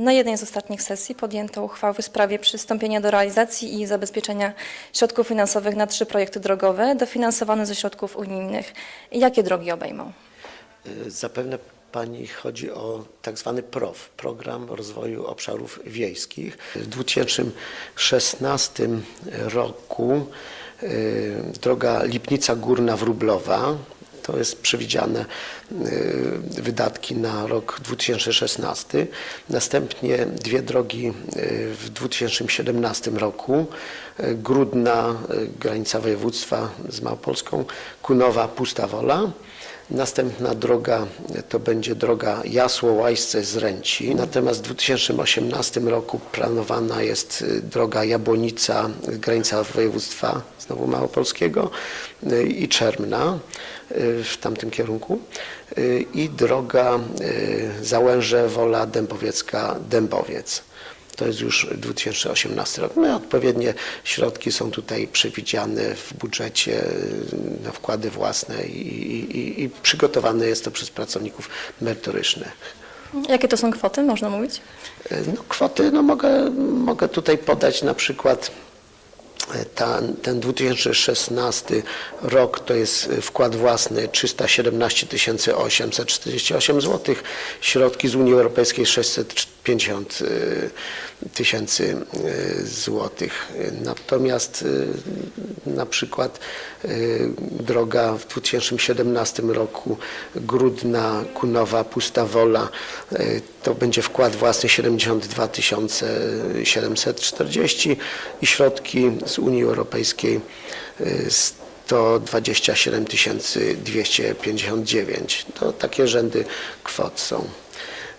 Na jednej z ostatnich sesji podjęto uchwały w sprawie przystąpienia do realizacji i zabezpieczenia środków finansowych na trzy projekty drogowe dofinansowane ze środków unijnych. Jakie drogi obejmą? Zapewne Pani chodzi o tak zwany PROW, Program Rozwoju Obszarów Wiejskich. W 2016 roku y, droga Lipnica Górna Wróblowa, to jest przewidziane y, wydatki na rok 2016. Następnie dwie drogi y, w 2017 roku. Y, Grudna, granica województwa z Małopolską, Kunowa, Pusta Wola. Następna droga to będzie droga Jasło-Łajsce z. Natomiast w 2018 roku planowana jest y, droga Jabłonica, granica województwa znowu małopolskiego i Czermna w tamtym kierunku i droga y, To jest już 2018 rok. No i odpowiednie środki są tutaj przewidziane w budżecie y, na wkłady własne i, i, i przygotowane jest to przez pracowników merytorycznych. Jakie to są kwoty, można mówić? Y, No, kwoty no mogę, mogę tutaj podać na przykład ta, ten 2016 rok to jest wkład własny 317 848 zł, środki z Unii Europejskiej 650 e, tysięcy e, złotych. Natomiast e, na przykład e, droga w 2017 roku Grudna, Kunowa, Pusta Wola e, to będzie wkład własny 72 740 i środki z Unii Europejskiej e, 127 259. To takie rzędy kwot są.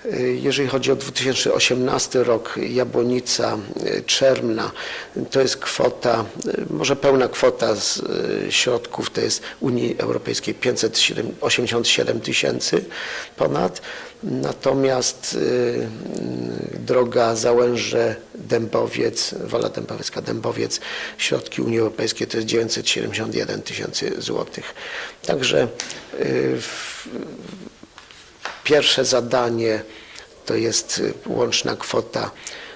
Y, Jeżeli chodzi o 2018 rok, Jabłonica, y, Czermna, to jest kwota, y, może pełna kwota z środków, to jest Unii Europejskiej 587 tysięcy ponad. Natomiast droga Załęże, Dębowiec, Wola Dębowiecka, Dębowiec, środki Unii Europejskiej to jest 971 tysięcy złotych. Także w, Pierwsze zadanie to jest y, łączna kwota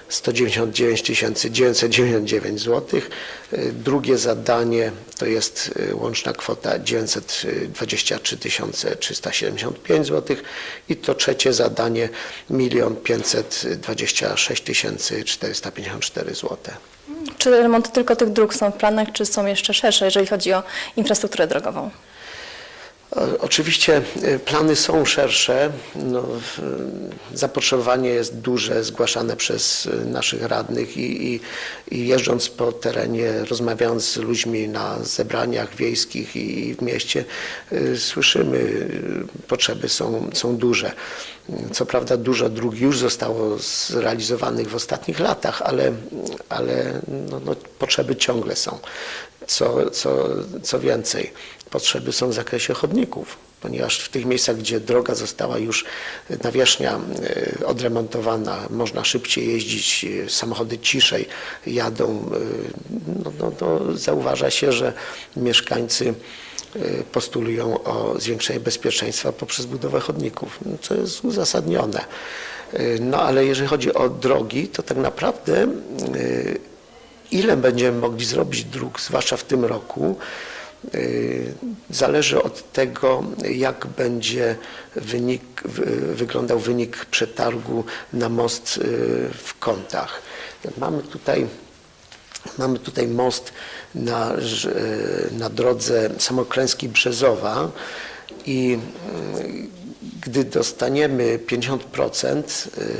199 999 zł. Drugie zadanie to jest y, łączna kwota 923 375 zł. I to trzecie zadanie 1 526 454 zł. Czy remonty tylko tych dróg są w planach, czy są jeszcze szersze, jeżeli chodzi o infrastrukturę drogową? Oczywiście y, plany są szersze. No, w- zapotrzebowanie jest duże, zgłaszane przez y, naszych radnych i, i, i jeżdżąc po terenie, rozmawiając z ludźmi na zebraniach wiejskich i w mieście, słyszymy, potrzeby są, są duże. Co prawda dużo dróg już zostało zrealizowanych w ostatnich latach, ale, ale no, no, potrzeby ciągle są. Co, co, co więcej, potrzeby są w zakresie chodników, ponieważ w tych miejscach, gdzie droga została już nawierzchnia e, odremontowana, można szybciej jeździć, e, samochody ciszej jadą, e, no, no, no, zauważa się, że mieszkańcy postulują o zwiększenie bezpieczeństwa poprzez budowę chodników, co jest uzasadnione. No ale jeżeli chodzi o drogi, to tak naprawdę Ile będziemy mogli zrobić dróg, zwłaszcza w tym roku, zależy od tego, jak będzie wynik, wy- wyglądał wynik przetargu na most y, w Kątach. Mamy tutaj, mamy tutaj most na, ż- na drodze Samoklęski Brzezowa i y, gdy dostaniemy 50% y,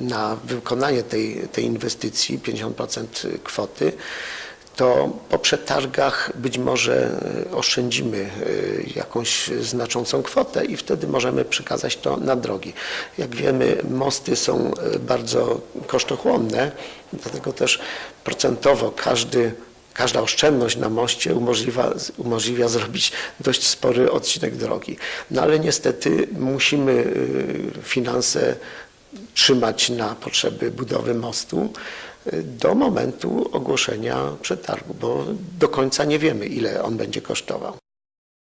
na wykonanie tej, tej inwestycji, 50% kwoty, to po przetargach być może y, oszczędzimy y, jakąś znaczącą kwotę i wtedy możemy przekazać to na drogi. Jak wiemy, mosty są y, bardzo kosztochłonne, dlatego też procentowo każdy Każda oszczędność na moście umożliwia, umożliwia zrobić dość spory odcinek drogi. No ale niestety musimy finanse trzymać na potrzeby budowy mostu do momentu ogłoszenia przetargu, bo do końca nie wiemy, ile on będzie kosztował.